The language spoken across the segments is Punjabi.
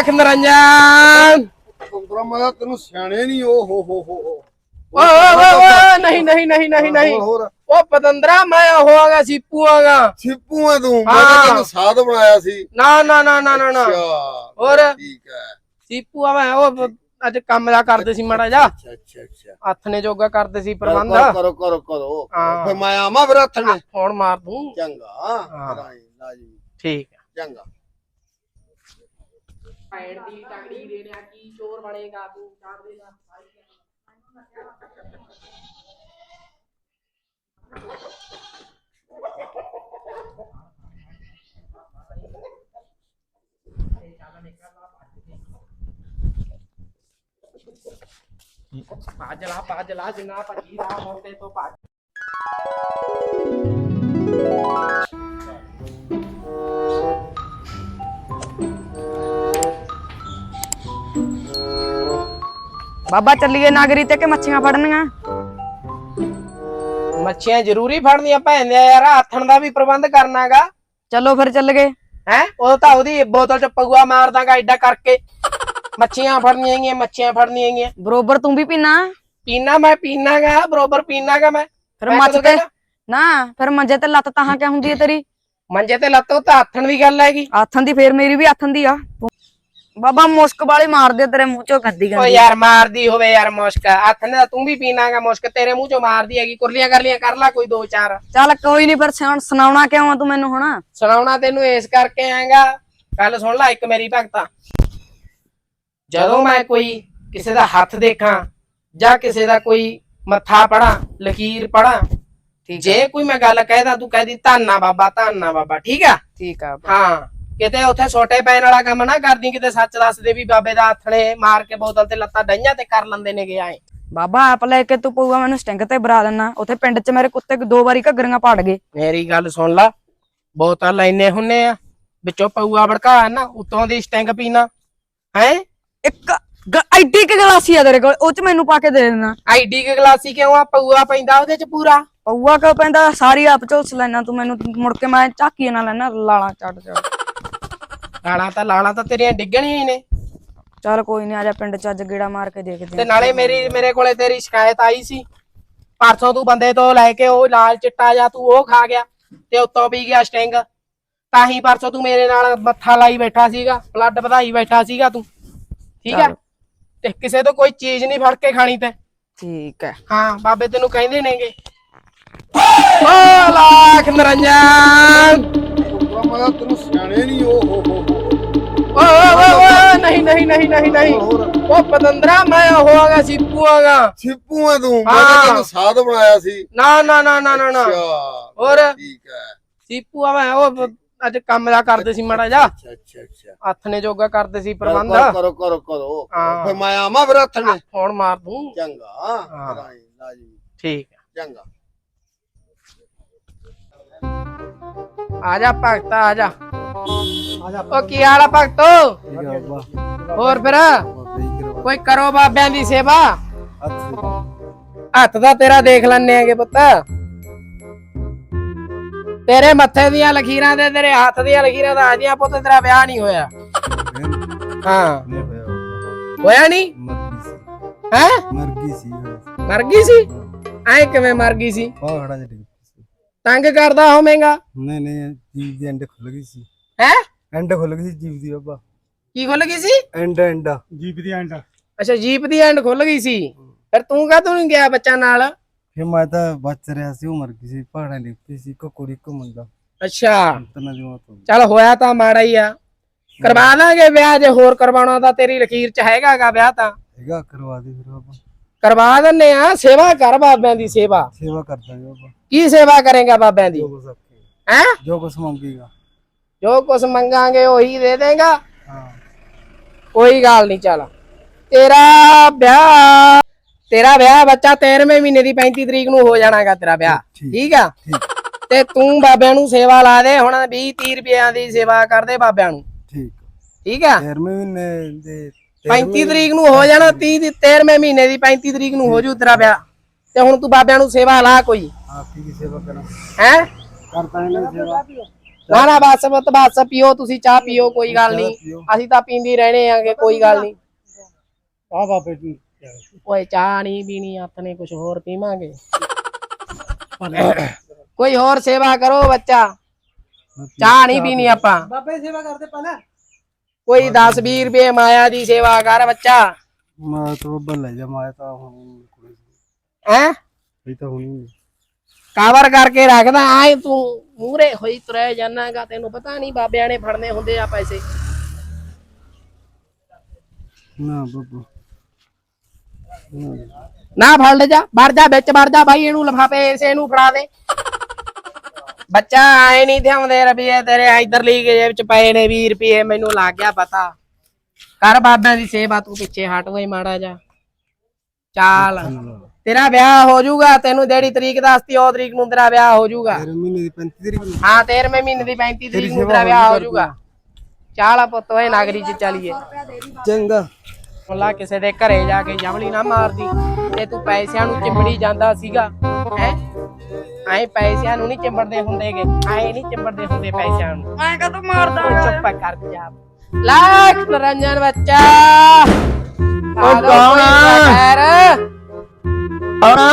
ਲੱਖ ਨਰੰਜਨ। ਉਪਰਾ ਮੈਂ ਤੈਨੂੰ ਸਿਆਣੇ ਨਹੀਂ ਓ ਹੋ ਹੋ ਹੋ ਹੋ। ਓਏ ਨਹੀਂ ਨਹੀਂ ਨਹੀਂ ਨਹੀਂ ਨਹੀਂ। ਉਹ ਪਤੰਦਰਾ ਮੈਂ ਹੋਵਾਂਗਾ ਸੀਪੂ ਆਗਾ। ਸਿੱਪੂ ਆ ਤੂੰ। ਮੈਂ। ਤਾਂ ਤੈਨੂੰ ਸਾਧ ਬਣਾਇਆ ਸੀ। ਨਾ ਨਾ ਨਾ ਨਾ ਨਾ ਹੋਰ? ਠੀਕ ਹੈ। ਸੀਪੂ ਆ ਮੈਂ ਉਹ ਅੱਜ ਕੰਮ ਦਾ ਕਰਦੇ ਸੀ ਮਾੜਾ ਜਾ ਅੱਛਾ ਅੱਛਾ ਅੱਛਾ। ਹੱਥ ਨੇ ਜੋਗਾ ਕਰਦੇ ਸੀ ਪ੍ਰਬੰਧ। ਕਰੋ ਕਰੋ ਕਰੋ। ਫਿਰ ਮੈਂ ਆਵਾਂ ਫਿਰ ਹੱਥ ਨੇ। ਫੋਨ ਮਾਰ ਦੂੰ। ਚੰਗਾ। ਠੀਕ ਚੰਗਾ। ਪੈਣ ਦੀ ਤਗੜੀ ਦੇ ਲਿਆ ਕੀ ਚੋਰ ਬਣੇਗਾ, ਤੂੰ ਕਰ ਦੇਗਾ ਭੱਜ ਲਾ ਭੱਜ ਲਾ ਜਿੰਨਾ ਬਾਬਾ ਚੱਲੀਏ ਨਾਗਰੀ ਤੇ ਕਿ ਮੱਛੀਆਂ ਫੜਨੀਆਂ? ਮੱਛੀਆਂ ਜ਼ਰੂਰੀ ਫੜਨੀਆਂ ਭੈਣ ਯਾਰ ਆਥਣ ਦਾ ਵੀ ਪ੍ਰਬੰਧ ਕਰਨਾਗਾ। ਚਲੋ ਫਿਰ ਚੱਲ ਗਏ। ਹੈ? ਉਹ ਤਾਂ ਉਹਦੀ ਬੋਤਲ ਚ ਪਗੂਆ ਮਾਰ ਦਾਂਗਾ ਐਡਾ ਕਰਕੇ। ਮੱਛੀਆਂ ਫੜਨੀਆਂ ਹੈਗੀਆਂ ਮੱਛੀਆਂ ਫੜਨੀਆਂ ਹੈਗੀਆਂ ਬਰੋਬਰ ਤੂੰ ਵੀ ਪੀਣਾ? ਪੀਣਾ ਮੈਂ ਪੀਣਾਗਾ ਬਰੋਬਰ ਪੀਣਾਗਾ ਮੈਂ। ਫਿਰ ਮੈਂ ਮੱਚ ਕਦੋਂ ਤੇ? ਨਾ ਫਿਰ ਮੰਜੇ ਤੇ ਲੱਤ ਤਾਹਾਂ ਕਿਆ ਹੁੰਦੀ ਹੈ ਤੇਰੀ? ਮੰਜੇ ਤੇ ਲੱਤੋਂ ਤਾਂ ਆਥਣ ਦੀ ਗੱਲ ਹੈਗੀ। ਆਥਣ ਦੀ ਫੇਰ ਮੇਰੀ ਵੀ ਆਥਣ ਦੀ ਆ। ਬਾਬਾ ਮੁਸਕ ਵਾਲੇ ਮਾਰ ਦੇ ਤੇਰੇ ਮੂੰਹ ਚੋਂ ਗੱਦੀ ਓ ਗੰਦੀ ਯਾਰ ਮਾਰਦੀ ਹੋਵੇ ਯਾਰ ਮੁਸ਼ਕ। ਆਥਣ ਦਾ ਤੂੰ ਵੀ ਪੀਣਾਗਾ ਮੁਸ਼ਕ ਤੇਰੇ ਮੂੰਹ ਚੋਂ ਮਾਰਦੀ ਹੈਗੀ ਕੁਰਲੀਆਂ ਕਰਲੀਆਂ ਕਰ ਲੈ ਕੋਈ ਦੋ ਚਾਰ। ਚੱਲ ਕੋਈ ਨਹੀਂ ਫਿਰ ਸੁਣ- ਸੁਣਾਉਣਾ ਕਿਉਂ ਆ ਤੂੰ ਮੈਨੂੰ ਹੁਣ? ਸੁਣਾਉਣਾ ਤੈਨੂੰ ਇਸ ਕਰਕੇ ਆਏਗਾ। ਗੱਲ ਸੁਣ ਲੈ ਇੱਕ ਮੇਰੀ ਭਗਤਾ। ਜਦੋਂ ਮੈਂ ਕੋਈ ਕਿਸੇ ਦਾ ਹੱਥ ਦੇਖਾਂ ਜਾਂ ਕਿਸੇ ਦਾ ਕੋਈ ਮੱਥਾ ਪੜਾਂ ਲਕੀਰ ਪੜਾਂ ਜੇ ਕੋਈ ਮੈਂ ਗੱਲ ਕਹਿਦਾ ਤੂੰ ਕਹਿਦੀ ਧੰਨਾ ਬਾਬਾ ਧੰਨਾ ਬਾਬਾ ਠੀਕ ਆ? ਠੀਕ ਆ। ਹਾਂ। ਕਿਤੇ ਉੱਥੇ ਛੋਟੇ ਪੈਣ ਵਾਲਾ ਕੰਮ ਨਾ ਕਰਦੀ ਕਿਤੇ ਸੱਚ ਦੱਸ ਦੇ ਵੀ ਬਾਬੇ ਦਾ ਨੇ ਮਾਰ ਕੇ ਬੋਤਲ ਤੇ ਲੱਤਾਂ ਡਈਆਂ ਤੇ ਕਰ ਲੈਂਦੇ ਨੇਗੇ ਆਏ। ਬਾਬਾ ਆਪ ਲੈ ਕੇ ਤੂੰ ਪਊਆ ਮੈਨੂੰ ਸਟਿੰਗ ਤੇ ਬਰਾ ਦੇਣਾ ਉੱਥੇ ਪਿੰਡ 'ਚ ਮੇਰੇ ਕੁੱਤੇ ਦੋ ਵਾਰੀ ਘੱਗਰੀਆਂ ਪਾੜ ਗਏ। ਮੇਰੀ ਗੱਲ ਸੁਣ ਲਾ ਬੋਤਲ ਲੈਨੇ ਹੁੰਨੇ ਆ ਵਿੱਚੋਂ ਪਊਆ ਭੜਕਾ ਨਾ ਉਤੋਂ ਦੀ ਸਟਿੰਗ ਪੀਣਾ ਹੈ? ਇੱਕ ਐਡੀ ਕਿ ਗਲਾਸੀ ਆ ਤੇਰੇ ਕੋਲ ਉਹ 'ਚ ਮੈਨੂੰ ਪਾ ਕੇ ਦੇ ਦੇਣਾ। ਆਈਡੀ ਕੇ ਗਲਾਸੀ ਕਿਉਂ ਆ? ਪਊਆ ਪੈਂਦਾ ਉਹਦੇ ਚ ਪੂਰਾ। ਪਊਆ ਕਿਉਂ ਪੈਂਦਾ? ਸਾਰੀ ਆਪ ਝੋਲਸ ਲੈਣਾ ਤੂੰ ਮੈਨੂੰ ਮੁੜ ਕੇ ਮੈਂ ਝਾਕੀ ਨਾਲ ਲੈਣਾ ਲਾਲਾਂ ਚੱਟ ਚੱਟ। ਲਾਲਾਂ ਤਾਂ ਲਾਲਾਂ ਤਾਂ ਤੇਰੀਆਂ ਡਿੱਗਣੀਆਂ ਹੀ ਨੇ। ਚੱਲ ਕੋਈ ਨਹੀਂ ਆ ਜਾ ਪਿੰਡ 'ਚ ਅੱਜ ਗੇੜਾ ਮਾਰ ਕੇ ਦੇਖਦੇ ਤੇ ਆਂ। ਨਾਲੇ ਮੇਰੀ ਮੇਰੇ ਕੋਲੇ ਤੇਰੀ ਸ਼ਿਕਾਇਤ ਆਈ ਸੀ। ਪਰਸੋਂ ਤੂੰ ਬੰਦੇ ਤੋਂ ਲੈ ਕੇ ਉਹ ਲਾਲ ਚਿੱਟਾ ਜਾਂ ਤੂੰ ਉਹ ਖਾ ਗਿਆ ਤੇ ਉੱਤੋਂ ਪੀ ਗਿਆ ਸਟਿੰਗ। ਤਾਂ ਹੀ ਪਰਸੋਂ ਤੂੰ ਮੇਰੇ ਨਾਲ ਮੱਥਾ ਲਾਈ ਬੈਠਾ ਸੀਗਾ ਬਲੱਡ ਵਧਾਈ ਬੈਠਾ ਸੀਗਾ ਤੂੰ। ਠੀਕ ਹੈ ਚੱਲ। ਤੇ ਕਿਸੇ ਤੋਂ ਕੋਈ ਚੀਜ਼ ਨਹੀਂ ਫੜ ਕੇ ਖਾਣੀ ਤੇ। ਠੀਕ ਹੈ ਹਾਂ ਬਾਬੇ ਤੈਨੂੰ ਕਹਿੰਦੇ ਨੇਗੇ। ਓ ਲੱਖ ਨਰੰਜਨ! ਉਪਰਾ ਮੈਂ ਤੈਨੂੰ ਨਹੀਂ ਨਹੀਂ ਨਹੀਂ ਨਹੀਂ। ਉਹ ਪਤੰਦਰਾ ਮੈਂ ਹੋਵਾਂਗਾ ਸੀਪੂ ਆਗਾ ਸਿੱਪੂ ਆ ਤੂੰ। ਮੈਂ ਤਾਂ ਹਾਂ। ਤੈਨੂੰ ਸਾਧ ਬਣਾਇਆ ਸੀ। ਨਾ ਨਾ ਨਾ ਨਾ ਨਾ ਨਾ। ਅੱਛਾ ਹੋਰ? ਠੀਕ ਹੈ। ਸੀਪੂ ਆ ਮੈਂ ਉਹ ਅੱਜ ਕੰਮ ਦਾ ਕਰਦੇ ਸੀ ਮਾੜਾ ਜਾ ਅੱਛਾ ਅੱਛਾ ਅੱਛਾ। ਹੱਥ ਨੇ ਜੋਗਾ ਕਰਦੇ ਸੀ ਪ੍ਰਬੰਧ। ਕਰੋ ਕਰੋ ਕਰੋ ਕਰੋ। ਹਾਂ। ਫਿਰ ਮੈਂ ਆਵਾਂ ਫਿਰ ਹੱਥ ਨੇ। ਫੋਨ ਮਾਰ ਦੂੰ। ਚੰਗਾ। ਹਾਂ। ਰਾਈ ਲਾਜੀ ਠੀਕ ਹੈ। ਚੰਗਾ। ਆ ਜਾ ਭਗਤਾ ਆ ਜਾ। ਉਹ ਕੀ ਹਾਲ ਆ ਭਗਤੋ? ਹੋਰ ਫਿਰ? ਕੋਈ ਕਰੋ ਬਾਬਿਆਂ ਦੀ ਸੇਵਾ। ਹੱਥ ਦਾ ਤੇਰਾ ਦੇਖ ਲੈਣੇ ਆਗੇ ਪੁੱਤ। ਤੇਰੇ ਮੱਥੇ ਦੀਆਂ ਲਕੀਰਾਂ ਤੇ ਤੇਰੇ ਹੱਥ ਦੀਆਂ ਲਕੀਰਾਂ ਤਾਂ ਆ ਜੀਆਂ ਪੁੱਤ ਤੇਰਾ ਵਿਆਹ ਨਹੀਂ ਹੋਇਆ। ਹਾਂ। ਹੋਇਆ ਨਹੀਂ? ਹੈ? ਮਰ ਗਈ ਸੀ? ਐ ਕਿਵੇਂ ਮਰ ਗਈ ਸੀ? ਤੰਗ ਕਰਦਾ ਹੋਵੇਂਗਾ ਨਹੀਂ ਨਹੀਂ ਜੀਵ ਦੀ ਐਂਡ ਖੁੱਲ ਗਈ ਸੀ। ਹੈ? ਐਂਡ ਖੁੱਲ ਗਈ ਸੀ ਜੀਵ ਦੀ ਬਾਬਾ। ਕੀ ਖੁੱਲ ਗਈ ਸੀ? End end. ਜੀਵ ਦੀ ਐਂਡ। ਅੱਛਾ ਜੀਪ ਦੀ ਐਂਡ ਖੁੱਲ ਗਈ ਸੀ। ਫਿਰ ਤੂੰ ਕਾਹਤੋਂ ਨਹੀਂ ਗਿਆ ਬੱਚਾ ਨਾਲ? ਫਿਰ ਮੈਂ ਤਾਂ ਬਚ ਰਿਹਾ ਸੀ ਉਹ ਮਰ ਗਈ ਸੀ ਪਹਾੜਾਂ ਦੇ ਉੱਤੇ ਸੀ ਕੋ ਕੁੜੀ ਕੋ ਮੁੰਡਾ। ਅੱਛਾ। ਤਨਾ ਦੀ ਮੌਤ ਹੋ ਗਈ। ਚੱਲ ਹੋਇਆ ਤਾਂ ਮਾੜਾ ਹੀ ਆ। ਕਰਵਾ ਦਾਂਗੇ ਵਿਆਹ ਜੇ ਹੋਰ ਕਰਵਾਉਣਾ ਤਾਂ ਤੇਰੀ ਲਕੀਰ ਚ ਹੈਗਾਗਾ ਵਿਆਹ ਤਾਂ। ਹੈਗਾ ਕਰਵਾ ਦੇ ਫਿਰ ਬਾਬਾ ਕਰਵਾ ਦਿੰਨੇ ਆ ਸੇਵਾ ਕਰ ਬਾਬਿਆਂ ਦੀ ਸੇਵਾ। ਸੇਵਾ ਕਰਦਾ ਜੀ ਬਾਬਾ ਕੀ ਸੇਵਾ ਕਰੇਗਾ ਬਾਬਿਆਂ ਦੀ? ਜੋ ਕੁਛ ਆਖੇ ਹੈ? ਜੋ ਕੁਛ ਮੰਗੇਗਾ। ਜੋ ਕੁਛ ਮੰਗਾਂਗੇ ਉਹੀ ਦੇ ਦੇਗਾ। ਹਾਂ। ਕੋਈ ਗੱਲ ਨਹੀਂ ਚੱਲ। ਤੇਰਾ ਵਿਆਹ ਤੇਰਾ ਵਿਆਹ ਬੱਚਾ 13ਵੇਂ ਮਹੀਨੇ ਦੀ 35 ਤਰੀਕ ਨੂੰ ਹੋ ਜਾਣਾਗਾ ਤੇਰਾ ਵਿਆਹ। ਠੀਕ। ਆ? ਤੇ ਤੂੰ ਬਾਬਿਆਂ ਨੂੰ ਸੇਵਾ ਲਾ ਦੇ ਹੁਣ 20 30 ਰੁਪਿਆਂ ਦੀ ਸੇਵਾ ਕਰਦੇ ਬਾਬਿਆਂ ਨੂੰ। ਠੀਕ। ਠੀਕ ਆ? 13ਵੇਂ ਮਹੀਨੇ ਦੇ 35 ਤਰੀਕ ਨੂੰ ਹੋ ਜਾਣਾ 30 ਦੀ 13ਵੇਂ ਮਹੀਨੇ ਦੀ 35 ਤਰੀਕ ਨੂੰ ਹੋ ਜੂ ਤੇਰਾ ਵਿਆਹ। ਤੇ ਹੁਣ ਤੂੰ ਬਾਬਿਆਂ ਨੂੰ ਸੇਵਾ ਲਾ ਕੋਈ। ਆਪ ਕੀ ਸੇਵਾ ਕਰਾਂ। ਹੈ? ਕਰਤਾ ਹੈ ਨਾ ਸੇਵਾ। ਨਾ ਨਾ ਬਸ ਬਸ ਬਸ ਪੀਓ ਤੁਸੀਂ ਚਾਹ ਪੀਓ ਕੋਈ ਗੱਲ ਨਹੀਂ। ਅਸੀਂ ਤਾਂ ਪੀਂਦੀ ਰਹਿਣੇ ਆਂਗੇ ਕੋਈ ਗੱਲ ਨਹੀਂ। ਆ ਬਾਬੇ। ਜੀ ਓਏ ਚਾਹ ਨਹੀਂ ਪੀਣੀ ਨੇ ਕੁਝ ਹੋਰ ਪੀਵਾਂਗੇ। ਕੋਈ ਹੋਰ ਸੇਵਾ ਕਰੋ ਬੱਚਾ। ਚਾਹ ਨਹੀਂ ਪੀਣੀ ਆਪਾਂ। ਬਾਬੇ ਸੇਵਾ ਕਰਦੇ ਪਹਿਲਾਂ। ਕੋਈ 10 20 ਰੁਪਏ ਮਾਇਆ ਦੀ ਸੇਵਾ ਕਰ ਬੱਚਾ। ਮੈਂ ਤਾਂ ਬੱਲੇ ਜਾ ਤਾਂ ਹੁਣ ਹੈ? ਇਹ ਤਾਂ ਹੁਣੀ ਕਵਰ ਕਰਕੇ ਰੱਖਦਾ ਆਏ ਤੂੰ ਮੂਰੇ ਹੋਈ ਤੁਰੇ ਜਾਣਾਗਾ ਤੈਨੂੰ ਪਤਾ ਨਹੀਂ ਬਾਬਿਆਂ ਨੇ ਫੜਨੇ ਹੁੰਦੇ ਆ ਪੈਸੇ। ਨਾ ਬੱਬੂ। ਨਾ ਫੜ ਲੈ ਜਾ ਵੜ ਜਾ ਵਿੱਚ ਵੜ ਜਾ ਭਾਈ ਇਹਨੂੰ ਲਫਾਫੇ ਇਸੇ ਨੂੰ ਫੜਾ ਦੇ। ਬੱਚਾ ਆਏ ਨਹੀਂ ਥਿਆਉਂਦੇ ਰੁਪਏ ਤੇਰੇ ਇਧਰਲੀ ਜੇਬ ਚ ਪਏ ਨੇ 20 ਰੁਪਏ ਮੈਨੂੰ ਲੱਗ ਗਿਆ ਪਤਾ। ਕਰ ਬਾਬਿਆਂ ਦੀ ਸੇਵਾ ਤੂੰ ਪਿੱਛੇ ਹਟ ਓਏ ਮਾੜਾ ਜਾ ਚਾਲ। ਤੇਰਾ ਵਿਆਹ ਹੋ ਜਾਊਗਾ ਤੈਨੂੰ ਜਿਹੜੀ ਤਰੀਕ ਦੱਸਤੀ ਉਹ ਤਰੀਕ ਨੂੰ ਤੇਰਾ ਵਿਆਹ ਹੋ ਜਾਊਗਾ ਤੇਰੇ ਮਹੀਨੇ ਦੀ 35 ਤਰੀਕ ਨੂੰ। ਹਾਂ 13ਵੇਂ ਮਹੀਨੇ ਦੀ 35 ਤਰੀਕ ਨੂੰ ਤੇਰਾ ਵਿਆਹ ਹੋ ਜਾਊਗਾ ਚਾਲ ਪੁੱਤ ਓਏ ਨਾਗਰੀ ਚ ਚੱਲੀਏ। ਚੰਗਾ। ਮੁੱਲਾ ਕਿਸੇ ਦੇ ਘਰੇ ਜਾ ਕੇ ਜਮਲੀ ਨਾ ਮਾਰਦੀ। ਤੇ ਤੂੰ ਪੈਸਿਆਂ ਨੂੰ ਚਿੰਬੜੀ ਜਾਂਦਾ ਸੀਗਾ। ਹੈ? ਐ ਪੈਸਿਆਂ ਨੂੰ ਨਹੀਂ ਚਿੰਬੜਦੇ ਹੁੰਦੇਗੇ। ਐ ਨਹੀਂ ਚਿੰਬੜਦੇ ਹੁੰਦੇ ਪੈਸਿਆਂ ਨੂੰ। ਮੈਂ ਕਦੋਂ ਮਾਰਦਾ ਚੁੱਪ ਕਰ ਜਾ। ਲੱਖ ਨਰੰਜਨ ਬੱਚਾ। ਉਹ ਕੌਣ ਆ? ਆਉਣਾ।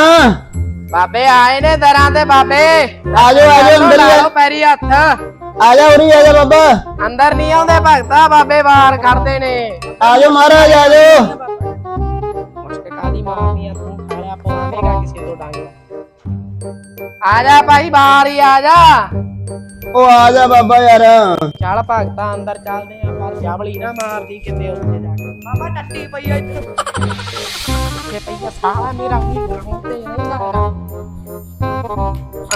ਬਾਬੇ ਆਏ ਨੇ ਦਰਾਂ ਤੇ ਬਾਬੇ। ਆਜੋ ਆਜੋ ਅੰਦਰ ਹੀ ਲਾਓ ਪੈਰੀ ਹੱਥ। ਆ ਜਾ ਉਰੀ ਆ ਜਾ ਬਾਬਾ। ਅੰਦਰ ਨਹੀਂ ਆਉਂਦੇ ਭਗਤਾ ਬਾਬੇ ਬਾਹਰ ਕਰਦੇ ਨੇ। ਆਜੋ ਮਹਾਰਾਜ ਆਜੋ ਮੁਸ਼ਕ ਕਾਦੀ ਮਾਰਨੀ ਆ ਤੂੰ? ਖਾਲਿਆ ਪਵਾਵੇਂਗਾ ਕਿਸੇ ਤੋਂ ਡਾਂਗਾ। ਆ ਜਾ ਭਾਈ ਬਾਹਰ ਹੀ ਆ ਜਾ। ਉਹ ਆ ਜਾ ਬਾਬਾ ਯਾਰ। ਚੱਲ ਭਗਤਾ ਅੰਦਰ ਚੱਲਦੇ ਆ ਪਰ ਜਾਵਲੀ ਨਾ ਮਾਰਦੀ ਕਿਤੇ ਉੱਥੇ ਜਾ ਕੇ। ਬਾਬਾ ਟੱਟੀ ਪਈ ਆ ਇੱਥੇ। ਪਈਆ ਸਾਰਾ ਮੇਰਾ ਤੇ ਰਹਿੰਦਾ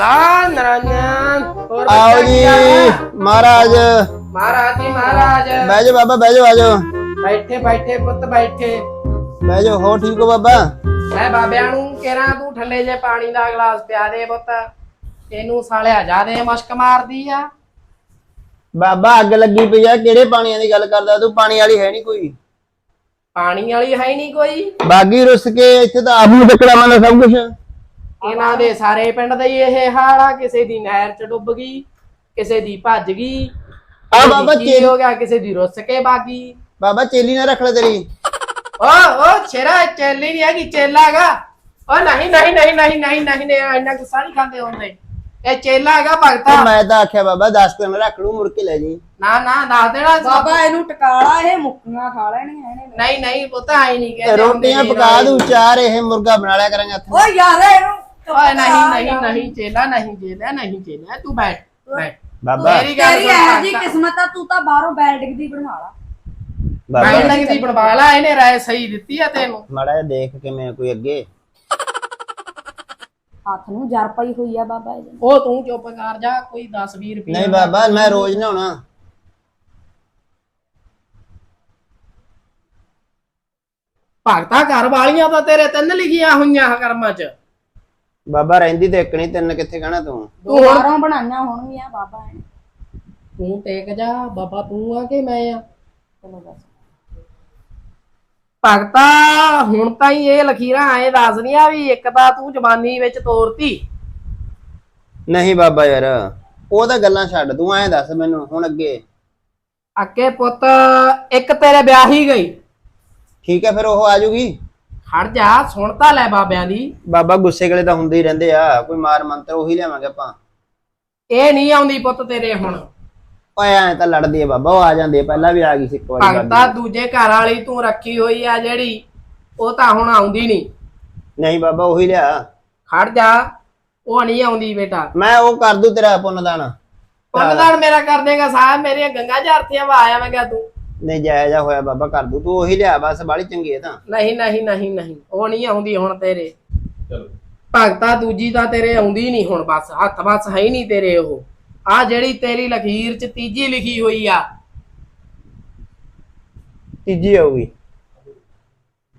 ਆ ਨਰਨਨ ਹੋਰ ਆਓ ਕੀ ਜੀ ਆ? ਮਹਾਰਾਜ। ਮਹਾਰਾਜ ਜੀ ਮਹਾਰਾਜ। ਬਹਿ ਜਾ ਬਾਬਾ ਬਹਿ ਜਾ ਆਜੋ ਬੈਠੇ ਬੈਠੇ ਪੁੱਤ ਬੈਠੇ। ਬਹਿ ਜਾ ਹੋ ਠੀਕ ਹੋ ਬਾਬਾ? ਮੈਂ ਬਾਬਿਆਂ ਨੂੰ ਕਿਹਾ ਤੂੰ ਠੰਡੇ ਜੇ ਪਾਣੀ ਦਾ ਗਲਾਸ ਪਿਆ ਦੇ ਪੁੱਤ। ਇਹਨੂੰ ਸਾਲਿਆ ਜਾਦੇ ਮਸ਼ਕ ਮਾਰਦੀ ਆ। ਬਾਬਾ ਅੱਗ ਲੱਗੀ ਪਈ ਆ ਕਿਹੜੇ ਪਾਣੀਆਂ ਦੀ ਗੱਲ ਕਰਦਾ? ਤੂੰ ਪਾਣੀ ਵਾਲੀ ਹੈ ਨਹੀਂ ਕੋਈ। ਪਾਣੀ ਵਾਲੀ ਹੈ ਨਹੀਂ ਕੋਈ। ਬਾਗੀ ਰੁੱਸ ਕੇ ਇੱਥੇ ਤਾਂ ਆਪ ਨੂੰ ਟੱਕਰਾ ਮੰਨ ਸਭ ਕੁਝ ਇਹਨਾਂ ਦੇ ਸਾਰੇ ਪਿੰਡ ਦਾ ਹੀ ਇਹ ਹਾਲ ਆ। ਕਿਸੇ ਦੀ ਨਹਿਰ ਚ ਡੁੱਬ ਗਈ ਕਿਸੇ ਦੀ ਭੱਜ ਗਈ। ਆ ਦੀ ਬਾਬਾ ਚੇਲੀ ਹੋ ਗਿਆ ਕਿਸੇ ਦੀ ਰੁੱਸ ਕੇ ਬਾਗੀ। ਬਾਬਾ ਚੇਲੀ ਨਾ ਰੱਖ ਲੈ ਤੇਰੀ। ਓ ਓ ਛੇਰਾ ਚੇਲੀ ਨਹੀਂ ਹੈਗੀ ਚੇਲਾ ਹੈਗਾ। ਓ ਨਹੀਂ ਨਹੀਂ ਨਹੀਂ ਨਹੀਂ ਨਹੀਂ ਨਹੀਂ ਨਹੀਂ ਇੰਨਾ ਗੁੱਸਾ ਨਹੀਂ ਖਾਂਦੇ ਹੁੰਦੇ ਇਹ ਚੇਲਾ ਹੈਗਾ ਤੇ ਭਗਤਾ ਮੈਂ ਤਾਂ ਆਖਿਆ ਬਾਬਾ 10 ਦਿਨ ਰੱਖ ਲੂ ਮੁੜ ਕੇ ਲੈ ਜੀ ਨਾ ਨਾ ਦੱਸ ਦੇਣਾ ਬਾਬਾ ਇਹਨੂੰ ਟਕਾਲਾ ਇਹ ਮੁੱਕੀਆਂ ਖਾ ਲੈਣੀਆਂ ਇਹਨੇ ਨਹੀਂ ਨਹੀਂ ਪੁੱਤ ਆਈ ਨਹੀਂ ਕਹਿੰਦੇ ਰੋਟੀਆਂ ਹੁੰਦੇ ਪਕਾ ਦੂ ਚਾਰ ਇਹ ਮੁਰਗਾ ਬਣਾ ਲਿਆ ਕਰਾਂਗੇ ਹੱਥ ਓ ਯਾਰ ਇਹਨੂੰ ਚੁੱਪ ਓਏ ਨਹੀਂ ਕਰਾ ਨਹੀਂ ਯਾਰ। ਨਹੀਂ ਚੇਲਾ ਨਹੀਂ ਚੇਲਾ ਨਹੀਂ ਚੇਲਾ ਤੂੰ ਬੈਠ ਬੈਠ। ਬਾਬਾ। ਮੇਰੀ ਗੱਲ ਤੇਰੀ ਸੁਣ ਇਹ ਜੀ ਭਗਤਾ। ਕਿਸਮਤ ਆ ਤੂੰ ਤਾਂ ਬਾਹਰੋਂ ਬੈਲਡਿੰਗ ਦੀ ਬਣਾ ਲਾ। ਬਾਬਾ। ਬੈਠ ਦੀ ਬਣਵਾ ਲਾ ਇਹਨੇ ਰਾਏ ਸਹੀ ਦਿੱਤੀ ਆ ਤੈਨੂੰ। ਮਾੜਾ ਦੇਖ ਕਿਵੇਂ ਕੋਈ ਅੱਗੇ। ਹੱਥ ਨੂੰ ਜਰ ਪਈ ਹੋਈ ਆ ਬਾਬਾ ਇਹਦੇ ਉਹ ਤੂੰ ਚੁੱਪ ਕਰ ਜਾ ਕੋਈ 10 20 ਰੁਪਏ ਨਹੀਂ ਬਾਬਾ ਮੈਂ ਰੋਜ਼ ਨਹਾਉਣਾ। ਭਗਤਾ ਘਰ ਵਾਲੀਆਂ ਤਾਂ ਤੇਰੇ ਤਿੰਨ ਲਿਖੀਆਂ ਹੋਈਆਂ ਕਰਮਾਂ 'ਚ। ਬਾਬਾ ਰਹਿੰਦੀ ਤੇ ਇੱਕ ਨਹੀਂ ਤਿੰਨ ਕਿੱਥੇ ਕਹਿਣਾ ਤੂੰ? ਦੋ ਬਾਹਰੋਂ ਬਣਾਈਆਂ ਹੋਣਗੀਆਂ ਬਾਬਾ ਇਹਨੇ ਤੂੰ ਟੇਕ ਜਾ ਬਾਬਾ ਤੂੰ ਆ ਕਿ ਮੈਂ ਆ। ਚਲੋ ਬਸ ਭਗਤਾ ਹੁਣ ਤਾਂ ਹੀ ਇਹ ਲਖੀਰਾਂ ਐ ਦੱਸਦੀਆਂ ਵੀ ਇੱਕ ਤਾਂ ਤੂੰ ਜਵਾਨੀ ਵਿੱਚ ਤੋਰਤੀ। ਨਹੀਂ ਬਾਬਾ ਯਾਰ ਉਹ ਤਾਂ ਗੱਲਾਂ ਛੱਡ ਤੂੰ ਐਂ ਦੱਸ ਮੈਨੂੰ ਹੁਣ ਅੱਗੇ। ਅੱਕੇ ਪੁੱਤ ਇੱਕ ਤੇਰੇ ਵਿਆਹੀ ਗਈ। ਠੀਕ ਹੈ ਫਿਰ ਉਹ ਆ ਜੂਗੀ? ਖੜ ਜਾ ਸੁਣ ਤਾਂ ਲੈ ਬਾਬਿਆਂ ਦੀ। ਬਾਬਾ ਗੁੱਸੇ ਗਲੇ ਤਾਂ ਹੁੰਦੇ ਹੀ ਰਹਿੰਦੇ ਆ ਕੋਈ ਮਾਰ ਮੰਤਰ ਉਹੀ ਲਿਆਵਾਂਗੇ ਆਪਾਂ। ਇਹ ਨਹੀਂ ਆਉਂਦੀ ਪੁੱਤ ਤੇਰੇ ਹੁਣ। ਓਏ ਐਂ ਤਾਂ ਲੜਦੀ ਆ ਬਾਬਾ ਉਹ ਆ ਜਾਂਦੀ ਆ ਪਹਿਲਾਂ ਵੀ ਆ ਗਈ ਸੀ ਇੱਕ ਵਾਰੀ। ਭਗਤਾ ਬਾਬੀ। ਦੂਜੇ ਘਰ ਵਾਲੀ ਤੂੰ ਰੱਖੀ ਹੋਈ ਆ ਜਿਹੜੀ ਉਹ ਤਾਂ ਹੁਣ ਆਉਂਦੀ ਨਹੀਂ। ਨਹੀਂ ਬਾਬਾ ਉਹੀ ਲਿਆ। ਖੜ ਜਾ ਉਹ ਨਹੀਂ ਆਉਂਦੀ ਬੇਟਾ। ਮੈਂ ਉਹ ਕਰ ਦੂ ਤੇਰਾ ਪੁੰਨਦਾਨ। ਪੁੰਨਦਾਨ ਮੇਰਾ ਕਰ ਦੇਗਾ ਸਾਹਿਬ ਮੇਰੀਆਂ ਗੰਗਾ ਜਾਰਤੀਆਂ ਵਾ ਆਇਆ ਮੈਂ ਕਿਹਾ ਤੂੰ। ਨਹੀਂ ਜਾਇਜ਼ਾ ਹੋਇਆ ਬਾਬਾ ਕਰ ਦੂ। ਤੂੰ ਉਹੀ ਲਿਆ ਬਸ ਬਾਲੀ ਚੰਗੀ ਹੈ ਤਾਂ। ਨਹੀਂ ਨਹੀਂ ਨਹੀਂ ਨਹੀਂ ਉਹ ਨਹੀਂ ਆਉਂਦੀ ਹੁਣ ਤੇਰੇ। ਭਗਤਾ ਦੂਜੀ ਤਾਂ ਤੇਰੇ ਆਉਂਦੀ ਨਹੀਂ ਹੁਣ ਬਸ ਹੱਥ ਬਸ ਹੈ ਹੀ ਨਹੀਂ ਤੇਰੇ ਉਹ। ਆ ਜਿਹੜੀ ਤੇਰੀ ਲਖੀਰ ਚ ਤੀਜੀ ਲਿਖੀ ਹੋਈ ਆ। ਤੀਜੀ ਆਊਗੀ।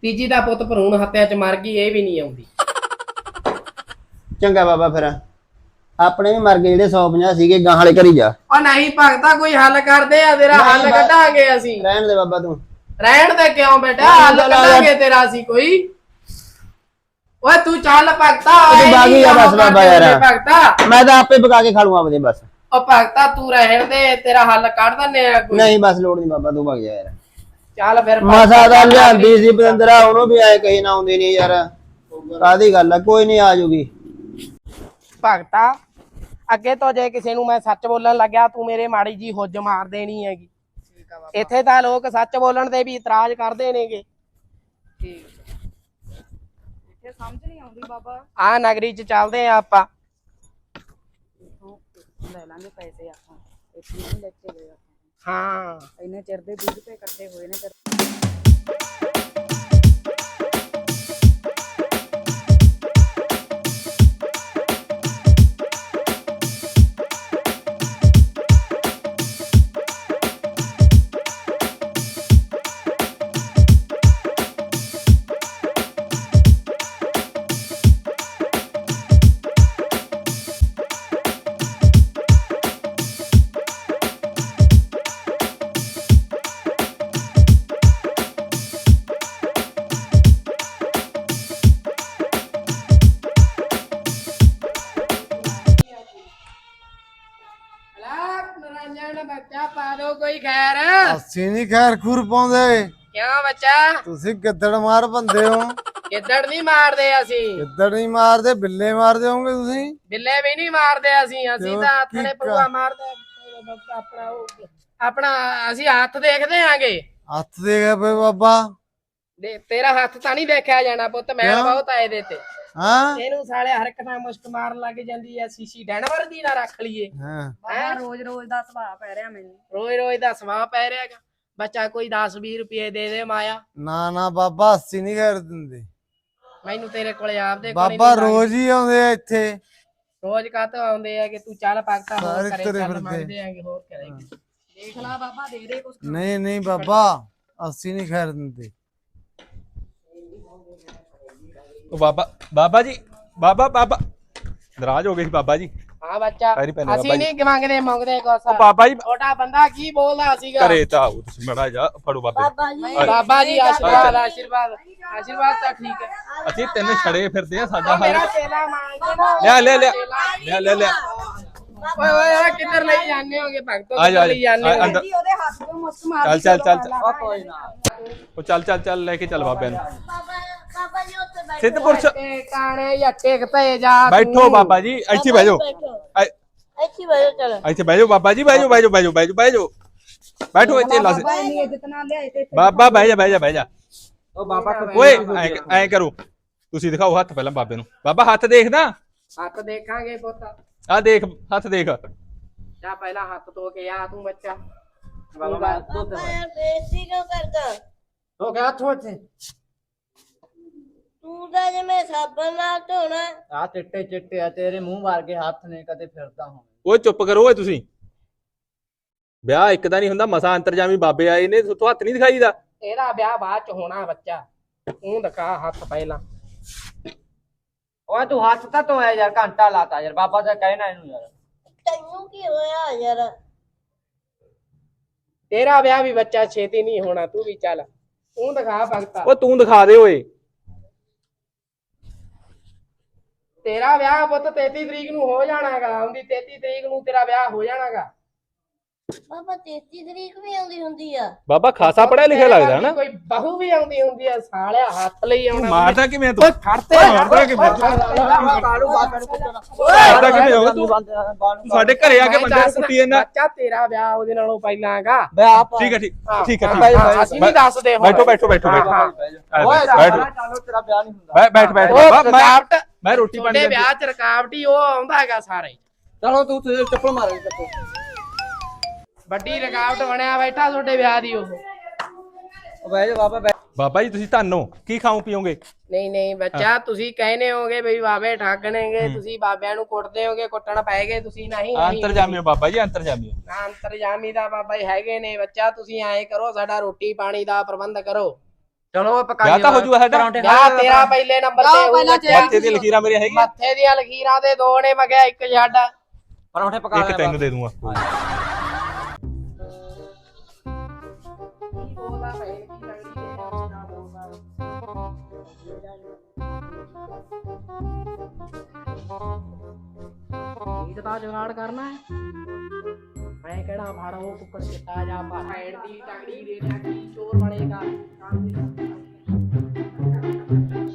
ਤੀਜੀ ਦਾ ਪੁੱਤ ਭਰੂਣ ਹੱਤਿਆ ਚ ਮਰ ਗਈ ਇਹ ਵੀ ਨਹੀਂ ਆਉਂਦੀ। ਚੰਗਾ ਬਾਬਾ ਫਿਰ। ਆਪਣੇ ਵੀ ਮਰ ਗਏ ਜਿਹੜੇ 150 ਸੀਗੇ ਗਾਂ ਵਾਲੇ ਘਰੀ ਜਾ। ਉਹ ਨਹੀਂ ਭਗਤਾ ਕੋਈ ਹੱਲ ਕਰਦੇ ਆ ਤੇਰਾ ਨਹੀਂ ਹੱਲ ਬਾ- ਕੱਢਾਂਗੇ ਅਸੀਂ। ਰਹਿਣ ਦੇ ਬਾਬਾ ਤੂੰ। ਰਹਿਣ ਦੇ ਕਿਉਂ ਬੇਟਾ ਨਹੀਂ, ਹੱਲ ਜਾ। ਕੱਢਾਂਗੇ ਤੇਰਾ ਅਸੀਂ ਕੋਈ। ਓਏ ਤੂੰ ਚੱਲ ਭਗਤਾ ਤੂੰ ਬਾਗੀ ਆ ਨਹੀਂ ਬਸ ਬਾਬਾ ਯਾਰ। ਭਗਤਾ। ਮੈਂ ਤਾਂ ਆਪੇ ਪਕਾ ਕੇ ਖਾ ਲੂੰ ਆਪਦੇ ਬਸ। ਉਹ ਭਗਤਾ ਤੂੰ ਰਹਿਣ ਦੇ ਤੇਰਾ ਹੱਲ ਕੱਢ ਦਿੰਨੇ ਆ ਕੋਈ। ਨਹੀਂ ਬਸ ਲੋੜ ਨਹੀਂ ਬਾਬਾ ਤੂੰ ਭਗ ਜਾ ਯਾਰ। ਚੱਲ ਫਿਰ ਮਸਾ ਦਾ ਲਿਆਂਦੀ ਸੀ ਬਦੰਦਰਾ ਉਹਨੂੰ ਵੀ ਆਏ ਕਹੀ ਨਾ ਆਉਂਦੀ ਨਹੀਂ ਯਾਰ। ਕਾਦੀ ਗੱਲ ਆ ਕੋਈ ਨਹੀਂ ਆ ਜੂਗੀ। ਭਗਤਾ ਅੱਗੇ ਤੋਂ ਜੇ ਕਿਸੇ ਨੂੰ ਮੈਂ ਸੱਚ ਬੋਲਣ ਲੱਗਿਆ ਤੂੰ ਮੇਰੇ ਮਾੜੀ ਜੀ ਹੁੱਜ ਮਾਰ ਦੇਣੀ ਹੈਗੀ। ਇੱਥੇ ਤਾਂ ਲੋਕ ਸੱਚ ਬੋਲਣ ਤੇ ਵੀ ਇਤਰਾਜ਼ ਕਰਦੇ ਨੇਗੇ। ਇੱਥੇ ਸਮਝ ਨਹੀਂ ਆਉਂਦੀ ਬਾਬਾ। ਆ ਨਗਰੀ ਚ ਚੱਲਦੇ ਆ ਆਪਾਂ। ਲੈ ਲਾਂਗੇ ਪੈਸੇ ਆਪਾਂ ਇੱਥੇ ਨਹੀਂ ਲੈ ਕੇ ਗਏ ਆਪਾਂ। ਹਾਂ। ਇੰਨੇ ਚਿਰ ਦੇ 20 ਰੁਪਏ ਇਕੱਠੇ ਹੋਏ ਨੇ ਤੇਰੇ ਦੋ ਕੋਈ ਖੈਰ? ਅਸੀਂ ਨਹੀਂ ਖੈਰ ਖੁਰ ਪਾਉਂਦੇ। ਕਿਉਂ ਬੱਚਾ? ਤੁਸੀਂ ਗਿੱਦੜ ਮਾਰ ਬੰਦੇ ਹੋ। ਕਿੱਦੜ ਨਹੀਂ ਮਾਰਦੇ ਅਸੀਂ। ਗਿੱਦੜ ਨਹੀਂ ਮਾਰਦੇ ਬਿੱਲੇ ਮਾਰਦੇ ਹੋਗੇ ਤੁਸੀਂ? ਬਿੱਲੇ ਵੀ ਨਹੀਂ ਮਾਰਦੇ ਅਸੀਂ ਅਸੀਂ? ਤਾਂ ਹੱਥ ਨੇ ਪਰੂਆ ਮਾਰਦੇ ਆਪਣਾ ਆਪਣਾ ਅਸੀਂ ਹੱਥ ਦੇਖਦੇ ਆਂਗੇ। ਹੱਥ ਦੇ ਗਿਆ ਪਏ ਬਾਬਾ। ਦੇ ਤੇਰਾ ਹੱਥ ਤਾਂ ਨਹੀਂ ਦੇਖਿਆ ਜਾਣਾ ਪੁੱਤ ਮੈਂ? ਬਹੁਤ ਆਏ ਦੇ ਤੇ। ਹਾਂ। ਇਹਨੂੰ ਸਾਲੇ ਹਰਕਤਾਂ ਮੁਸ਼ਕ ਮਾਰਨ ਲੱਗ ਜਾਂਦੀ ਐ ਸੀਸੀ ਡੈਨਵਰ ਦੀ ਨਾ ਰੱਖ ਲਈਏ। ਹਾਂ। ਬਾਬਾ ਰੋਜ਼ ਰੋਜ਼ ਦਾ ਸੁਭਾਅ ਪੈ ਰਿਹਾ ਮੈਨੂੰ। ਰੋਜ਼ ਰੋਜ਼ ਦਾ ਸਵਾਹ ਪੈ ਰਿਹਾਗਾ ਬੱਚਾ ਕੋਈ 10 20 ਰੁਪਏ ਦੇ ਦੇ ਮਾਇਆ। ਨਾ ਨਾ ਬਾਬਾ ਅਸੀਂ ਨਹੀਂ ਖੈਰ ਦਿੰਦੇ। ਮੈਨੂੰ ਤੇਰੇ ਕੋਲੇ ਆਪਦੇ ਕੋਲੇ ਬਾਬਾ ਰੋਜ਼ ਹੀ ਆਉਂਦੇ ਆ ਇੱਥੇ। ਰੋਜ਼ ਕਾਤੋਂ ਆਉਂਦੇ ਆ ਕਿ ਤੂੰ ਚੱਲ ਪੱਕਤਾ ਹੋਰ ਕਰੇ ਚੱਲ। ਮੰਗਦੇ ਆਂਗੇ ਹੋਰ ਕਰੇਗੀ ਦੇਖ ਲਾ ਬਾਬਾ ਦੇ ਦੇ ਕੁਛ। ਨਹੀਂ ਨਹੀਂ ਬਾਬਾ ਅਸੀਂ ਨਹੀਂ ਖੈਰ ਦਿੰਦੇ। ਉਹ ਬਾਬਾ ਬਾਬਾ ਜੀ ਬਾਬਾ ਬਾਬਾ। ਨਾਰਾਜ਼ ਹੋ ਗਏ ਸੀ ਬਾਬਾ ਜੀ। ਹਾਂ ਬੱਚਾ ਪੈਰੀ ਪੈਣੇ ਅਸੀਂ ਬਾਬਾ ਜੀ। ਨਹੀਂ ਮੰਗਦੇ ਮੰਗਦੇ ਉਹ ਬਾਬਾ ਜੀ ਛੋਟਾ ਬੰਦਾ ਕੀ ਬੋਲਦਾ ਸੀਗਾ? ਘਰੇ ਤਾਂ ਆਓ ਤੁਸੀਂ ਮੜਾ ਜਾ ਫੜੋ ਬਾਬੇ। ਬਾਬਾ ਜੀ। ਆਸ਼ੀਰਵਾਦ ਆਸ਼ੀਰਵਾਦ ਆਸ਼ੀਰਵਾਦ ਤਾਂ ਠੀਕ ਹੈ। ਅਸੀਂ ਤਿੰਨ ਛੜੇ ਫਿਰਦੇ ਆ ਸਾਡਾ ਉਹ ਮੇਰਾ ਹਾਲ ਚੇਲਾ ਮੰਗਦੇ ਨਾ ਲਿਆ ਲਿਆ ਲਿਆ ਲਿਆ ਲਿਆ ਲਿਆ ਓਏ ਓਏ ਓਏ ਕਿੱਧਰ ਲਈ ਜਾਂਦੇ ਹੋਗੇ? ਭਗਤੋ ਆ ਜਾ ਕਿੱਧਰ ਲਈ ਜਾਂਦੇ ਆ- ਹੋਗੇ? ਅੰਦਰ ਉਹਦੇ ਹੱਥ ਤੋਂ ਮੁਸਕ ਮਾਰ ਚੱਲ ਚੱਲ ਚੱਲ ਚੱਲ। ਉਹ ਚੱਲ ਚੱਲ ਚੱਲ ਲੈ ਕੇ ਚੱਲ ਬਾਬੇ ਨੂੰ। ਬਾਬਾ ਜੀ ਉੱਥੇ ਬੈਠੋ। ਸਿੱਧਪੁਰ ਚ ਤੇ ਕਾਣੇ ਜਾਂ ਟਿਕ ਤੇ ਜਾ ਬੈਠੋ। ਬਾਬਾ ਜੀ ਇੱਥੇ ਬਹਿ ਜਾਓ। ਇੱਥੇ ਬੈਠੋ ਚਲੋ। ਇੱਥੇ ਬਹਿ ਜਾਓ ਬਾਬਾ ਜੀ ਬਹਿ ਜਾਓ ਬਹਿ ਜਾਓ ਬਹਿ ਜਾਓ ਬਹਿ ਜਾਓ ਬਹਿ ਜਾਓ। ਬੈਠੋ ਇੱਥੇ ਲਾ ਬਾਬਾ ਇੰਨੀ ਇੱਜ਼ਤ ਨਾਲ ਲਿਆਏ ਤੇ ਇੱਥੇ ਬਾਬਾ ਬਹਿ ਜਾ ਬਹਿ ਜਾ ਬਹਿ ਜਾ। ਉਹ ਬਾਬਾ ਓਏ ਐਂ ਐਂ ਕਰੋ। ਤੁਸੀਂ ਦਿਖਾਓ ਹੱਥ ਪਹਿਲਾਂ ਬਾਬੇ ਨੂੰ। ਬਾਬਾ ਹੱਥ ਦੇਖਦਾ ਹੱਥ ਦੇਖਾਂਗੇ ਪੁੱਤ। ਆ ਦੇਖ ਹੱਥ ਦੇਖ। ਜਾ ਪਹਿਲਾਂ ਹੱਥ ਧੋ ਕੇ ਆ ਤੂੰ ਬੱਚਾ। ਬਾਬਾ ਯਾਰ ਬੇਇੱਜ਼ਤੀ ਕਿਉਂ ਕਰਦਾ? ਹੋ ਗਿਆ ਹੱਥ ਉੱਥੇ ਤੂੰ ਤਾਂ ਜਿਵੇਂ ਸਾਬਣ ਨਾਲ ਧੋਣਾ ਆ ਚਿੱਟੇ ਚਿੱਟੇ ਆ ਤੇਰੇ ਮੂੰਹ ਵਰਗੇ ਹੱਥ ਨੇ ਕਦੇ ਫਿਰਦਾ ਹੁਣ ਓਏ ਚੁੱਪ ਕਰੋ ਓਏ ਤੁਸੀਂ। ਵਿਆਹ ਇੱਕ ਦਾ ਨਹੀਂ ਹੁੰਦਾ ਮਸਾ ਅੰਤਰਜਾਮੀ ਬਾਬੇ ਆਏ ਨੇ ਤੂੰ ਹੱਥ ਨਹੀਂ ਦਿਖਾਈਦਾ। ਇਹਦਾ ਵਿਆਹ ਬਾਅਦ ਚ ਹੋਣਾ ਬੱਚਾ ਤੂੰ ਦਿਖਾ ਹੱਥ ਪਹਿਲਾਂ। ਓਏ ਤੂੰ ਹੱਥ ਤਾਂ ਧੋਇਆ ਯਾਰ ਘੰਟਾ ਲਾਤਾ ਯਾਰ ਬਾਬਾ ਦਾ ਕਹਿਣਾ ਇਹਨੂੰ ਯਾਰ। ਤੈਨੂੰ ਕੀ ਹੋਇਆ ਯਾਰ? ਤੇਰਾ ਵਿਆਹ ਵੀ ਬੱਚਾ ਛੇਤੀ ਨਹੀਂ ਹੋਣਾ ਤੂੰ ਵੀ ਚੱਲ। ਤੂੰ ਦਿਖਾ ਭਗਤਾ। ਓ ਤੂੰ ਦਿਖਾ ਦੇ ਓਏ। ਤੇਰਾ ਵਿਆਹ ਪੁੱਤ 33 ਤਰੀਕ ਨੂੰ ਹੋ ਜਾਣਾਗਾ ਆਉਂਦੀ 33 ਤਰੀਕ ਨੂੰ ਤੇਰਾ ਵਿਆਹ ਹੋ ਜਾਣਾਗਾ। ਬਾਬਾ 33 ਤਰੀਕ ਵੀ ਆਉਂਦੀ ਹੁੰਦੀ ਆ। ਬਾਬਾ ਖਾਸਾ ਪੜਿਆ ਲਿਖਿਆ ਲੱਗਦਾ ਨਾ। ਕੋਈ ਬਹੂ ਵੀ ਆਉਂਦੀ ਹੁੰਦੀ ਆ ਸਾਲਿਆ ਹੱਥ ਲਈ ਆਉਣਾ। ਮਾਰਦਾ ਕਿਵੇਂ ਤੂੰ? ਖੜਤੇ ਮਾਰਦਾ ਕਿਵੇਂ ਮਾਰਦਾ ਕਿਵੇਂ ਹੋਗਾ ਤੂੰ? ਤੂੰ ਸਾਡੇ ਘਰੇ ਆ ਕੇ ਬੰਦੇ ਕੁੱਟੀ ਜਾਂਦਾ। ਬੱਚਾ ਤੇਰਾ ਵਿਆਹ ਉਹਦੇ ਨਾਲੋਂ ਪਹਿਲਾਂ ਹੈਗਾ ਬੈ ਆਪ ਠੀਕ ਹੈ ਠੀਕ ਠੀਕ ਹੈ ਹਾਂ, ਠੀਕ ਹੈ ਅਸੀਂ ਨਹੀਂ ਦੱਸਦੇ ਬੈਠੋ ਬੈਠੋ ਬੈਠੋ ਬੈਠੋ। ਬੈਠ। ਚਲੋ ਤੇਰਾ ਵਿਆਹ ਨਹੀਂ ਹੁੰਦਾ। ਬੈਠ ਬੈਠ। ਬਾਬਾ ਮੈਂ ਮੈਂ ਰੋਟੀ ਪਾਣੀ ਤੁਹਾਡੇ ਦਾ ਵਿਆਹ ਚ ਰੁਕਾਵਟ ਉਹ ਆਉਂਦਾ ਹੈਗਾ ਸਾਰਾ। ਹੀ ਚਲੋ ਤੂੰ ਤੇ ਚੱਪਲ ਮਾਰ ਚੱਪਲ। ਵੱਡੀ ਰੁਕਾਵਟ ਬਣਿਆ ਬੈਠਾ ਤੁਹਾਡੇ ਵਿਆਹ ਦੀ ਉਹ। ਉਹ ਬਹਿ ਜਾ ਬਾਬਾ ਬਹਿ। ਬਾਬਾ ਜੀ ਤੁਸੀਂ ਧੰਨੋ ਕੀ ਖਾਓ ਪੀਓਗੇ? ਨਹੀਂ ਨਹੀਂ ਬੱਚਾ ਤੁਸੀਂ ਕਹਿੰਦੇ ਹੋਗੇ ਬਈ ਬਾਬੇ ਠੱਗਣਗੇ ਤੁਸੀਂ ਬਾਬਿਆਂ ਨੂੰ ਕੁੱਟਦੇ ਹੋਗੇ ਕੁੱਟਣ ਪਏਗੇ ਤੁਸੀਂ ਨਹੀਂ ਨਹੀਂ। ਅੰਤਰਜਾਮੀ ਹੋ ਬਾਬਾ ਜੀ ਅੰਤਰਜਾਮੀ ਹੋ ਨਾ ਅੰਤਰਜਾਮੀ ਦਾ ਬਾਬਾ ਜੀ ਹੈਗੇ ਨੇ ਬੱਚਾ ਤੁਸੀਂ ਐਂ ਕਰੋ ਸਾਡਾ ਰੋਟੀ ਪਾਣੀ ਦਾ ਪ੍ਰਬੰਧ ਕਰੋ। ਚਲੋ ਪਕਾ ਵਿਆਹ ਤਾਂ ਹੋ ਜੂਗਾ ਸਾਡਾ। ਵਿਆਹ ਤੇਰਾ ਪਹਿਲੇ ਨੰਬਰ ਤੇ ਹੋਊਗਾ ਮੱਥੇ ਦੀ ਲਕੀਰਾਂ ਮੇਰੀਆਂ ਹੈਗੀਆਂ। ਮੱਥੇ ਦੀਆਂ ਲਕੀਰਾਂ ਦੇ ਦੋ ਨੇ ਮਗਿਆ ਇੱਕ ਸਾਡਾ ਪਰੌਂਠੇ ਪਕਾ ਇੱਕ ਤੈਨੂੰ ਦੇ ਦੂੰਗਾ। ਠੀਕ ਤਾਂ ਜੁਗਾੜ ਕਰਨਾ ਹੈ। ਮੈਂ ਕਿਹੜਾ ਫੜ ਉਹ ਕੁੱਕੜ ਚਿੱਟਾ ਜਾ ਭਾਈੜ ਦੀ ਤਗੜੀ ਦੇ ਕੀ ਚੋਰ ਬਣੇਗਾ। ਅੱਜ ਲਾ ਭੱਜ